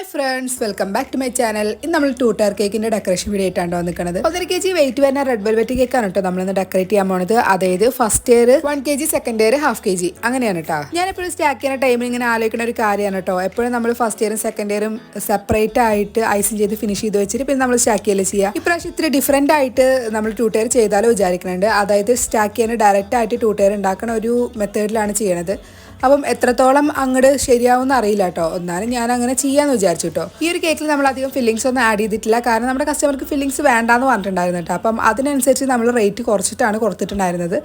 Hi friends welcome back to my channel ഇന്ന് നമ്മൾ two tier കേക്കിന്റെ ഡെക്കറേഷൻ വീഡിയോ ആയിട്ടാണ് വന്നിരിക്കുന്നത്. ഒന്നര കെ ജി വെയിറ്റ് വരുന്ന റെഡ് വെൽവെറ്റ് കേക്കാണ് കേട്ടോ നമ്മളിന്ന് ഡെക്കറേറ്റ് ചെയ്യാൻ പോണത്. അതായത് first tier one K G second tier half K G അങ്ങനെയാണ് കേട്ടോ ഞാൻ എപ്പോഴും സ്റ്റാക്ക് ചെയ്യുന്ന ടൈമിൽ ഇങ്ങനെ ആലോചിക്കുന്ന ഒരു കാര്യമാണ് കേട്ടോ എപ്പോഴും നമ്മൾ ഫസ്റ്റ് ഇയറും സെക്കൻഡ് ഇയറും സെപ്പറേറ്റ് ആയിട്ട് ഐസിങ് ചെയ്ത് ഫിനിഷ് ചെയ്ത് വെച്ചിട്ട് പിന്നെ നമ്മൾ സ്റ്റാക്ക് ചെയ്യൽ ചെയ്യുക ഇപ്രാവശ്യം ഇത്തിരി ഡിഫറെന്റ് ആയിട്ട് നമ്മൾ ടൂ ടയർ ചെയ്താലോ വിചാരിക്കുന്നുണ്ട്. അതായത് സ്റ്റാക്ക് ചെയ്യുന്ന ഡയറക്റ്റ് ആയിട്ട് ടൂ ടയർ ഉണ്ടാക്കുന്ന ഒരു മെത്തേഡിലാണ് ചെയ്യണത്. അപ്പം എത്രത്തോളം അങ്ങോട്ട് ശരിയാവുമെന്ന് അറിയില്ല കേട്ടോ എന്നാലും ഞാൻ അങ്ങനെ ചെയ്യാന്ന് വിചാരിച്ചു കേട്ടോ ഈ ഒരു കേക്കിൽ നമ്മൾ അധികം ഫില്ലിങ്സ് ഒന്നും ആഡ് ചെയ്തിട്ടില്ല. കാരണം നമ്മുടെ കസ്റ്റമർക്ക് ഫില്ലിങ്സ് വേണ്ടാന്ന് പറഞ്ഞിട്ടുണ്ടായിരുന്നു കേട്ടോ അപ്പം അതിനനുസരിച്ച് നമ്മൾ റേറ്റ് കുറച്ചിട്ടാണ് കൊടുത്തിട്ടുണ്ടായിരുന്നത്.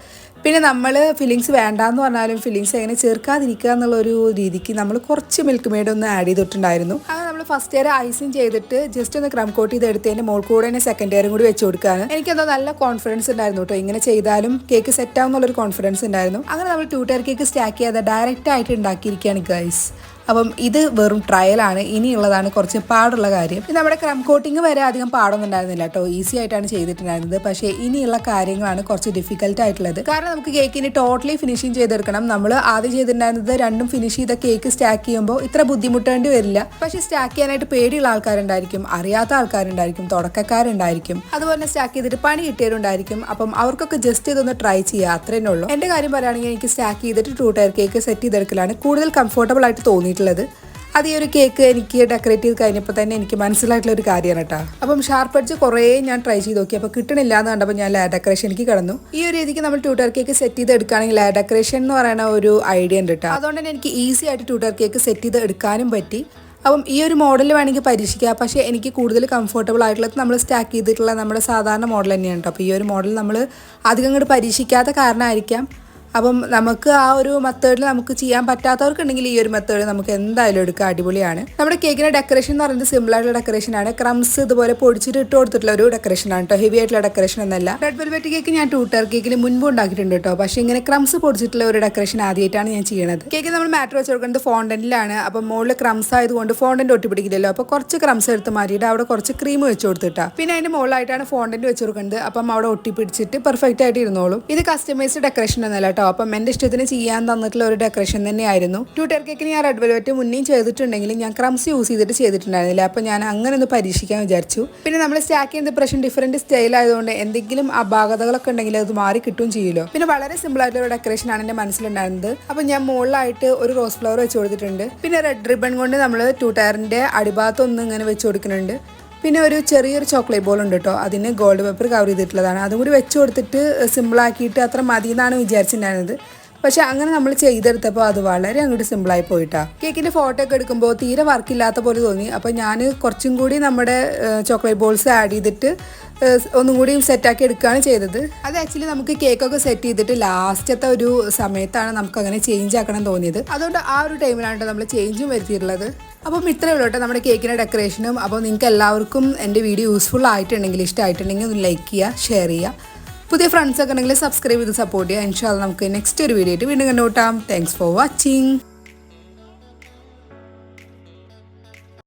പിന്നെ നമ്മൾ ഫില്ലിങ്സ് വേണ്ടാന്ന് പറഞ്ഞാലും ഫില്ലിങ്സ് എങ്ങനെ ചേർക്കാതിരിക്കുക എന്നുള്ള ഒരു രീതിക്ക് നമ്മൾ കുറച്ച് മിൽക്ക് മെയ്ഡ് ഒന്ന് ആഡ് ചെയ്തിട്ടുണ്ടായിരുന്നു. അത് നമ്മൾ ഫസ്റ്റ് ഇയർ ഐസിങ് ചെയ്തിട്ട് ജസ്റ്റ് ഒന്ന് ക്രം കോട്ട് ചെയ്ത് എടുത്തതിന്റെ മോൾ കൂടെ തന്നെ സെക്കൻഡ് ഇയറും കൂടി വെച്ച് കൊടുക്കാൻ എനിക്കെന്തോ നല്ല കോൺഫിഡൻസ് ഉണ്ടായിരുന്നു കേട്ടോ ഇങ്ങനെ ചെയ്താലും കേക്ക് സെറ്റ് ആവും എന്നുള്ളൊരു കോൺഫിഡൻസ് ഉണ്ടായിരുന്നു. അങ്ങനെ നമ്മൾ ട്യൂട്ടർ ടയർ കേക്ക് സ്റ്റാക്ക് ചെയ്യാതെ ഡയറക്റ്റ് ആയിട്ട് ഉണ്ടാക്കിയിരിക്കുകയാണ് ഗൈസ് അപ്പം ഇത് വെറും ട്രയലാണ് ഇനിയുള്ളതാണ് കുറച്ച് പാടുള്ള കാര്യം. നമ്മുടെ ക്രം കോട്ടിങ് വരെ അധികം പാടൊന്നും ഉണ്ടായിരുന്നില്ല കേട്ടോ. ഈസി ആയിട്ടാണ് ചെയ്തിട്ടുണ്ടായിരുന്നത്. പക്ഷേ ഇനിയുള്ള കാര്യങ്ങളാണ് കുറച്ച് ഡിഫിക്കൽട്ട് ആയിട്ടുള്ളത്. കാരണം നമുക്ക് കേക്കിന് ടോട്ടലി ഫിനിഷിങ് ചെയ്തെടുക്കണം. നമ്മൾ ആദ്യം ചെയ്തിട്ടുണ്ടായിരുന്നത് രണ്ടും ഫിനിഷ് ചെയ്ത കേക്ക് സ്റ്റാക്ക് ചെയ്യുമ്പോൾ ഇത്ര ബുദ്ധിമുട്ടേണ്ടി വരില്ല. പക്ഷേ സ്റ്റാക്ക് ചെയ്യാനായിട്ട് പേടിയുള്ള ആൾക്കാരുണ്ടായിരിക്കും. അറിയാത്ത ആൾക്കാരുണ്ടായിരിക്കും. തുടക്കക്കാരുണ്ടായിരിക്കും. അതുപോലെ സ്റ്റാക്ക് ചെയ്തിട്ട് പണി കിട്ടിയവരുണ്ടായിരിക്കും. അപ്പം അവർക്കൊക്കെ ജസ്റ്റ് ഇതൊന്ന് ട്രൈ ചെയ്യുക. അത്രേ ഉള്ളൂ. എന്റെ കാര്യം പറയുകയാണെങ്കിൽ എനിക്ക് സ്റ്റാക്ക് ചെയ്തിട്ട് ടൂ ടയർ കേക്ക് സെറ്റ് ചെയ്തെടുക്കലാണ് കൂടുതൽ കംഫർട്ടബിൾ ആയിട്ട് തോന്നിയിട്ടുള്ളത് അത് ഈ ഒരു കേക്ക് എനിക്ക് ഡെക്കറേറ്റ് ചെയ്ത് കഴിഞ്ഞപ്പോൾ തന്നെ എനിക്ക് മനസ്സിലായിട്ടുള്ള ഒരു കാര്യമാണ് കേട്ടോ. അപ്പം ഷാർപ്പ് അടിച്ച് കുറേ ഞാൻ ട്രൈ ചെയ്ത് നോക്കി. അപ്പോൾ കിട്ടണില്ല എന്ന് കണ്ടപ്പോൾ ഞാൻ ലാ ഡെക്കറേഷനിലേക്ക് കടന്നു. ഈ ഒരു രീതിക്ക് നമ്മൾ ട്യൂട്ടർ കേക്ക് സെറ്റ് ചെയ്ത് എടുക്കുകയാണെങ്കിൽ ലാ ഡെക്കറേഷൻ എന്ന് പറയുന്ന ഒരു ഐഡിയ ഉണ്ട് കേട്ടോ. അതുകൊണ്ട് തന്നെ എനിക്ക് ഈസി ആയിട്ട് ട്യൂട്ടർ കേക്ക് സെറ്റ് ചെയ്ത് എടുക്കാനും പറ്റി. അപ്പം ഈ ഒരു മോഡൽ വേണമെങ്കിൽ പരീക്ഷിക്കാം. പക്ഷേ എനിക്ക് കൂടുതൽ കംഫർട്ടബിൾ ആയിട്ടുള്ളത് നമ്മൾ സ്റ്റാക്ക് ചെയ്തിട്ടുള്ള നമ്മുടെ സാധാരണ മോഡൽ തന്നെയാണ് കേട്ടോ. അപ്പോൾ ഈ ഒരു മോഡൽ നമ്മൾ അധികം അങ്ങോട്ട് പരീക്ഷിക്കാത്ത കാരണമായിരിക്കാം. അപ്പം നമുക്ക് ആ ഒരു മെത്തേഡിൽ നമുക്ക് ചെയ്യാൻ പറ്റാത്തവർക്കുണ്ടെങ്കിൽ ഈ ഒരു മെത്തേഡ് നമുക്ക് എന്തായാലും എടുക്കാം. അടിപൊളിയാണ്. നമ്മുടെ കേക്കിന്റെ ഡെക്കറേഷൻ എന്ന് പറയുന്നത് സിമ്പിൾ ആയിട്ടുള്ള ഡെക്കറേഷൻ ആണ്. ക്രംസ് ഇതുപോലെ പൊടിച്ചിട്ട് ഇട്ട് കൊടുത്തിട്ടുള്ള ഒരു ഡെക്കറേഷൻ ആണ് കേട്ടോ ഹെവി ആയിട്ടുള്ള ഡെക്കറേഷൻ എന്നല്ല. റെഡ് വെൽവെറ്റ് കേക്ക് ഞാൻ ടൂട്ടർ കേക്കിൽ മുൻപ് ഉണ്ടാക്കിയിട്ടുണ്ട് കേട്ടോ പക്ഷേ ഇങ്ങനെ ക്രംസ് പൊടിച്ചിട്ടുള്ള ഒരു ഡെക്കറേഷൻ ആദ്യമായിട്ടാണ് ഞാൻ ചെയ്യുന്നത് കേക്ക് നമ്മൾ മാറ്റർ വെച്ച് കൊടുക്കുന്നത് ഫോണ്ടന്റിലാണ് അപ്പം മുകളിൽ ക്രംസ് ആയതുകൊണ്ട് ഫോണ്ടന്റ് ഒട്ടിപ്പിടിക്കില്ലല്ലോ അപ്പോൾ കുറച്ച് ക്രംസ് എടുത്ത് മാറ്റിയിട്ട് അവിടെ കുറച്ച് ക്രീം വെച്ച് കൊടുത്തിട്ടാ. പിന്നെ അതിന്റെ മുകളിലായിട്ടാണ് ഫോണ്ടന്റ് വെച്ച് കൊടുക്കുന്നത്. അപ്പം അവിടെ ഒട്ടിപ്പിടിച്ചിട്ട് പെർഫെക്റ്റ് ആയിട്ട് ഇരുന്നോളും. ഇത് കസ്റ്റമൈസ്ഡ് ഡെക്കറേഷൻ എന്നല്ല കേട്ടോ അപ്പം എന്റെ ഇഷ്ടത്തിന് ചെയ്യാൻ തന്നിട്ടുള്ള ഒരു ഡെക്കറേഷൻ തന്നെയായിരുന്നു. ട്യൂട്ടർ കേക്കിന് ഞാൻ റെഡ് വെൽവെറ്റ് മുന്നേ ചെയ്തിട്ടുണ്ടെങ്കിലും ഞാൻ ക്രംസ് യൂസ് ചെയ്തിട്ട് ചെയ്തിട്ടുണ്ടായിരുന്നില്ല. അപ്പം ഞാൻ അങ്ങനെ ഒന്ന് പരീക്ഷിക്കാൻ വിചാരിച്ചു. പിന്നെ നമ്മൾ സ്റ്റാക്ക് ചെയ്യുന്ന പ്രശ്നം ഡിഫറെന്റ് സ്റ്റൈൽ ആയതുകൊണ്ട് എന്തെങ്കിലും അപാകതകളൊക്കെ ഉണ്ടെങ്കിൽ അത് മാറി കിട്ടും ചെയ്യുമല്ലോ. പിന്നെ വളരെ സിമ്പിൾ ആയിട്ടുള്ള ഡെക്കറേഷൻ ആണ് എന്റെ മനസ്സിലുണ്ടായിരുന്നത്. അപ്പം ഞാൻ മുകളിലായിട്ട് ഒരു റോസ് ഫ്ലവർ വെച്ച് കൊടുത്തിട്ടുണ്ട്. പിന്നെ റെഡ് റിബൺ കൊണ്ട് നമ്മൾ ടൂ ടയറിന്റെ അടിഭാഗത്ത് ഒന്ന് ഇങ്ങനെ വെച്ച് കൊടുക്കുന്നുണ്ട്. പിന്നെ ഒരു ചെറിയൊരു ചോക്ലേറ്റ് ബോൾ ഉണ്ട് കേട്ടോ അതിന് ഗോൾഡ് പേപ്പർ കവർ ചെയ്തിട്ടുള്ളതാണ്. അതും കൂടി വെച്ച് കൊടുത്തിട്ട് സിമ്പിളാക്കിയിട്ട് അത്ര മതി എന്നാണ് വിചാരിച്ചിട്ടുണ്ടായിരുന്നത്. പക്ഷെ അങ്ങനെ നമ്മൾ ചെയ്തെടുത്തപ്പോൾ അത് വളരെ അങ്ങോട്ട് സിമ്പിളായി പോയിട്ടാ. കേക്കിന്റെ ഫോട്ടോ ഒക്കെ എടുക്കുമ്പോൾ തീരെ വർക്കില്ലാത്ത പോലെ തോന്നി. അപ്പോൾ ഞാൻ കുറച്ചും കൂടി നമ്മുടെ ചോക്ലേറ്റ് ബോൾസ് ആഡ് ചെയ്തിട്ട് ഒന്നും കൂടി സെറ്റാക്കി എടുക്കുകയാണ് ചെയ്തത്. അത് ആക്ച്വലി നമുക്ക് കേക്കൊക്കെ സെറ്റ് ചെയ്തിട്ട് ലാസ്റ്റത്തെ ഒരു സമയത്താണ് നമുക്ക് അങ്ങനെ ചേഞ്ച് ആക്കണം തോന്നിയത്. അതുകൊണ്ട് ആ ഒരു ടൈമിലാണ് നമ്മൾ ചേഞ്ചും വരുത്തിയിട്ടുള്ളത്. അപ്പം ഇത്രയേ ഉള്ളൂ കേട്ടോ നമ്മുടെ കേക്കിന്റെ ഡെക്കറേഷനും അപ്പോൾ നിങ്ങൾക്ക് എല്ലാവർക്കും എന്റെ വീഡിയോ യൂസ്ഫുൾ ആയിട്ടുണ്ടെങ്കിൽ ഇഷ്ടമായിട്ടുണ്ടെങ്കിൽ ഒന്ന് ലൈക്ക് ചെയ്യുക ഷെയർ ചെയ്യുക. പുതിയ ഫ്രണ്ട്സ് ഒക്കെ ഉണ്ടെങ്കിൽ സബ്സ്ക്രൈബ് ചെയ്ത് സപ്പോർട്ട് ചെയ്യുക. ഇൻഷാല്ല നമുക്ക് നെക്സ്റ്റ് ഒരു വീഡിയോ ആയിട്ട് വീണ്ടും കണ്ടുകൂട്ടാം താങ്ക്സ് ഫോർ വാച്ചിങ്